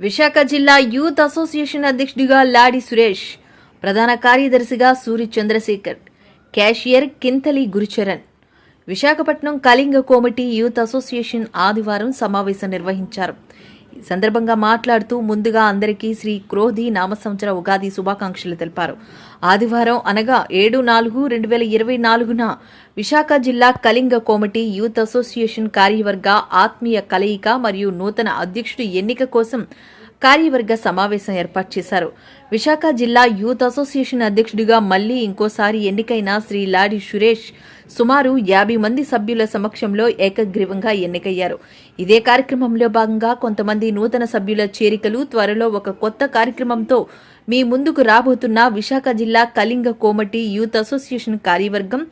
విశాఖ జిల్లా youth association అధ్యక్షుడిగా లాడి సురేష్ ప్రధాన కార్యదర్శిగా Suri Chandrasekhar cashier Kinthali Gurucharan. Visakhapatnam Kalinga Komati youth association ఆదివారం సమావేశం నిర్వహించారు. ఈ సందర్భంగా మాట్లాడుతూ ముందుగా అందరికీ శ్రీ క్రోధి నామ సంవత్సర ఉగాది శుభాకాంక్షలు తెలిపారు. ఆదివారం అనగా ఏడు నాలుగు రెండు వేల ఇరవై నాలుగున విశాఖ జిల్లా కళింగ కోమటి యూత్ అసోసియేషన్ కార్యవర్గ ఆత్మీయ కలయిక మరియు నూతన అధ్యక్షుడి ఎన్నిక కోసం కార్యవర్గ సమావేశం ఏర్పాటు చేశారు. విశాఖ జిల్లా యూత్ అసోసియేషన్ అధ్యక్షుడిగా మళ్ళీ ఇంకోసారి ఎన్నికైన శ్రీ లాడి సురేష్ సుమారు యాభై మంది సభ్యుల సమక్షంలో ఏకగ్రీవంగా ఎన్నికయ్యారు. ఇదే కార్యక్రమంలో భాగంగా కొంతమంది నూతన సభ్యుల చేరికలు త్వరలో ఒక కొత్త కార్యక్రమంతో మీ ముందుకు రాబోతున్న విశాఖ జిల్లా కళింగ కోమటి యూత్ అసోసియేషన్ కార్యవర్గం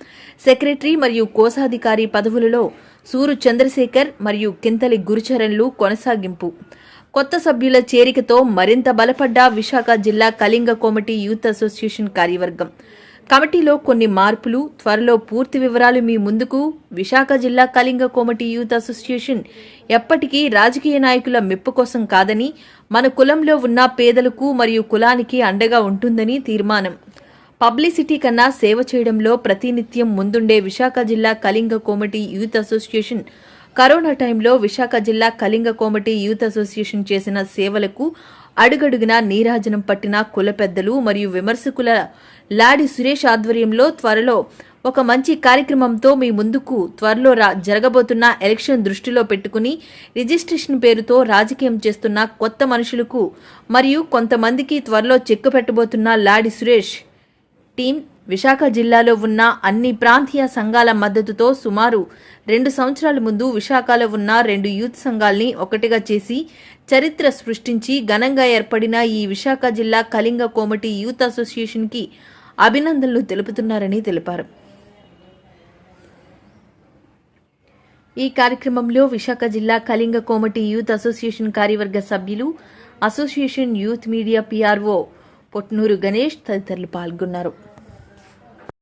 సెక్రటరీ మరియు కోశాధికారి పదవులలో సూరు చంద్రశేఖర్ మరియు కింతలి గురుచరణ్లు కొనసాగింపు. కొత్త సభ్యుల చేరికతో మరింత బలపడ్డ విశాఖ జిల్లా కళింగ కోమటి యూత్ అసోసియేషన్ కార్యవర్గం. కమిటీలో కొన్ని మార్పులు త్వరలో పూర్తి వివరాలు మీ ముందుకు. విశాఖ జిల్లా కళింగ కోమటి యూత్ అసోసియేషన్ ఎప్పటికీ రాజకీయ నాయకుల మెప్పు కోసం కాదని మన కులంలో ఉన్న పేదలకు మరియు కులానికి అండగా ఉంటుందని తీర్మానం. పబ్లిసిటీ కన్నా సేవ చేయడంలో ప్రతినిత్యం ముందుండే విశాఖ జిల్లా Kalinga Komati youth association corona టైంలో విశాఖ జిల్లా కళింగ కోమటి యూత్ అసోసియేషన్ చేసిన సేవలకు అడుగడుగునా నీరాజనం పట్టిన కుల పెద్దలు మరియు విమర్శకుల లాడి సురేష్ ఆధ్వర్యంలో త్వరలో ఒక మంచి కార్యక్రమంతో మీ ముందుకు త్వరలో రా జరగబోతున్న ఎలక్షన్ దృష్టిలో పెట్టుకుని రిజిస్ట్రేషన్ పేరుతో రాజకీయం చేస్తున్న కొత్త మనుషులకు మరియు కొంతమందికి త్వరలో చెక్కు పెట్టబోతున్న లాడి సురేష్ టీం విశాఖ జిల్లాలో ఉన్న అన్ని ప్రాంతీయ సంఘాల మద్దతుతో సుమారు రెండు సంవత్సరాల ముందు విశాఖలో ఉన్న రెండు యూత్ సంఘాల్ని ఒకటిగా చేసి చరిత్ర సృష్టించి ఘనంగా ఏర్పడిన ఈ విశాఖ జిల్లా కళింగ కోమటి యూత్ అసోసియేషన్కి అభినందనలు తెలుపుతున్నారని తెలిపారు. ఈ కార్యక్రమంలో విశాఖ జిల్లా కళింగ కోమటి యూత్ అసోసియేషన్ కార్యవర్గ సభ్యులు association youth media PRO Potnuru Ganesh తదితరులు పాల్గొన్నారు.